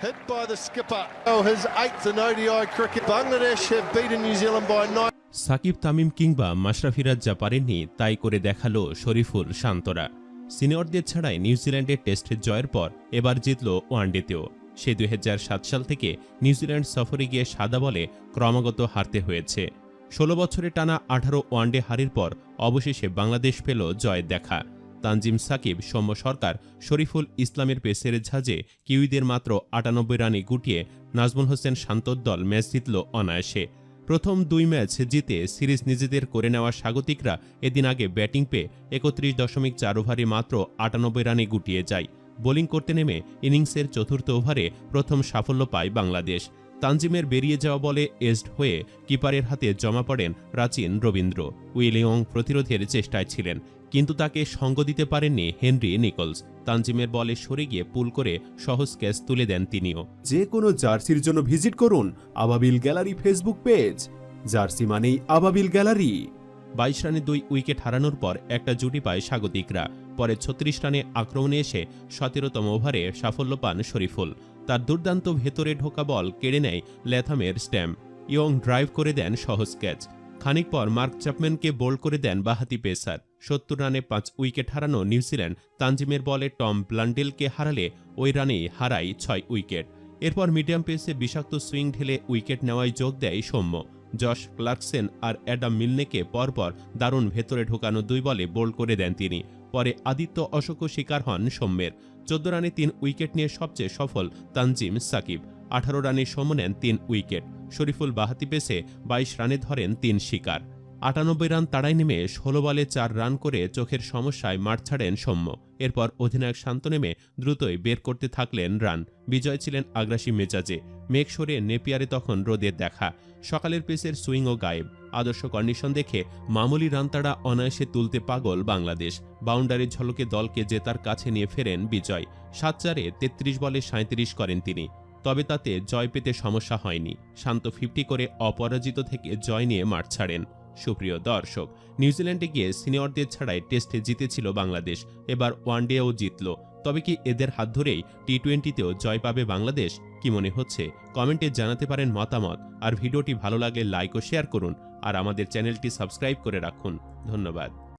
Hit by the skipper. Oh, his eighth in ODI cricket. Bangladesh have beaten New Zealand by nine. Shakib Tamim কিংবা মাশরাফিরাজ যা পারেননি তাই করে দেখাল শরীফুল শান্তরা সিনিয়রদের ছাড়াই নিউজিল্যান্ডের টেস্টের জয়ের পর এবার জিতল ওয়ানডেতেও সে দুই হাজার সাত সাল থেকে নিউজিল্যান্ড সফরে গিয়ে সাদা বলে ক্রমাগত হারতে হয়েছে ষোলো বছরে টানা আঠারো ওয়ানডে হারের পর অবশেষে বাংলাদেশ পেল জয়ের দেখা তানজিম সাকিব, সৌম্য সরকার, শরীফুল ইসলামের পেসের ঝাঁজে কিউইদের মাত্র আটানব্বই রানে গুটিয়ে নাজমুল হোসেন শান্তর দল ম্যাচ জিতল অনায়াসে। প্রথম দুই ম্যাচ জিতে সিরিজ নিজেদের করে নেওয়া স্বাগতিকরা এদিন আগে ব্যাটিং পেয়ে একত্রিশ দশমিক চার ওভারে মাত্র আটানব্বই রানে গুটিয়ে যায়। বোলিং করতে নেমে ইনিংসের চতুর্থ ওভারে প্রথম সাফল্য পায় বাংলাদেশ। তানজিমের বেরিয়ে যাওয়া বলে এজড হয়ে কিপারের হাতে জমা পড়েন প্রাচীন রবীন্দ্র। উইলিয়ং প্রতিরোধের চেষ্টায় ছিলেন কিন্তু তাকে সঙ্গ দিতে পারেননি হেনরি নিকলস। তানজিমের বলে সরে গিয়ে পুল করে সহজ ক্যাচ তুলে দেন তিনিও। যে কোনো জার্সির জন্য ভিজিট করুন আবাবিল গ্যালারি ফেসবুক পেজ। জার্সি মানেই আবাবিল গ্যালারি। বাইশ রানে দুই উইকেট হারানোর পর একটা জুটি পায় স্বাগতিকরা। পরে ছত্রিশ রানে আক্রমণে এসে সতেরোতম ওভারে সাফল্য পান শরীফুল। তার দুর্দান্ত ভেতরে ঢোকা বল কেড়ে নেয় ল্যাথামের স্ট্যাম্প। ইয়ং ড্রাইভ করে দেন সহজ ক্যাচ। খানিক পর মার্ক চ্যাপম্যানকে বোল্ড করে দেন বাহাতি পেসার। সত্তর রানে পাঁচ উইকেট হারানো নিউজিল্যান্ড তানজিমের বলে টম ব্লান্ডেলকে হারালে ওই রানেই হারায় ছয় উইকেট। এরপর মিডিয়াম পেসে বিষাক্ত সুইং ঢেলে উইকেট নেওয়ায় যোগ দেয় সৌম্য। জশ ক্লার্কসেন আর অ্যাডাম মিলনেকে পরপর দারুণ ভেতরে ঢোকানো দুই বলে বোল্ড করে দেন তিনি। পরে আদিত্য অশোকও শিকার হন সৌম্যের। চোদ্দ রানে তিন উইকেট নিয়ে সবচেয়ে সফল তানজিম সাকিব। আঠারো রানে সম নেন তিন উইকেট। শরীফুল বাহাতি পেসে বাইশ রানে ধরেন তিন শিকার। আটানব্বই রান তাড়াই নেমে ষোলো বলে চার রান করে চোখের সমস্যায় মাঠ ছাড়েন সৌম্য। এরপর অধিনায়ক শান্ত নেমে দ্রুতই বের করতে থাকলেন রান। বিজয় ছিলেন আগ্রাসী মেজাজে। মেঘ সরে নেপিয়ারে তখন রোদের দেখা। সকালের পেসের সুইংও গায়েব। আদর্শ কন্ডিশন দেখে মামুলি রান তাড়া অনায়াসে তুলতে পাগল বাংলাদেশ। বাউন্ডারির ঝলকে দলকে জেতার কাছে নিয়ে ফেরেন বিজয়। সাত চারে তেত্রিশ বলে সাঁত্রিশ করেন তিনি। তবে তাতে জয় পেতে সমস্যা হয়নি। শান্ত ফিফটি করে অপরাজিত থেকে জয় নিয়ে মাঠ ছাড়েন। সুপ্রিয় দর্শক নিউজিল্যান্ডে গিয়ে সিনিয়রদের ছাড়াই টেস্টে জিতেছিল বাংলাদেশ। এবার ওয়ানডেও জিতল। তবে কি এদের হাত ধরেই টি টোয়েন্টিতেও জয় পাবে বাংলাদেশ? কি মনে হচ্ছে? কমেন্টে জানাতে পারেন মতামত। আর ভিডিওটি ভালো লাগলে লাইক ও শেয়ার করুন। আর আমাদের চ্যানেলটি সাবস্ক্রাইব করে রাখুন। ধন্যবাদ।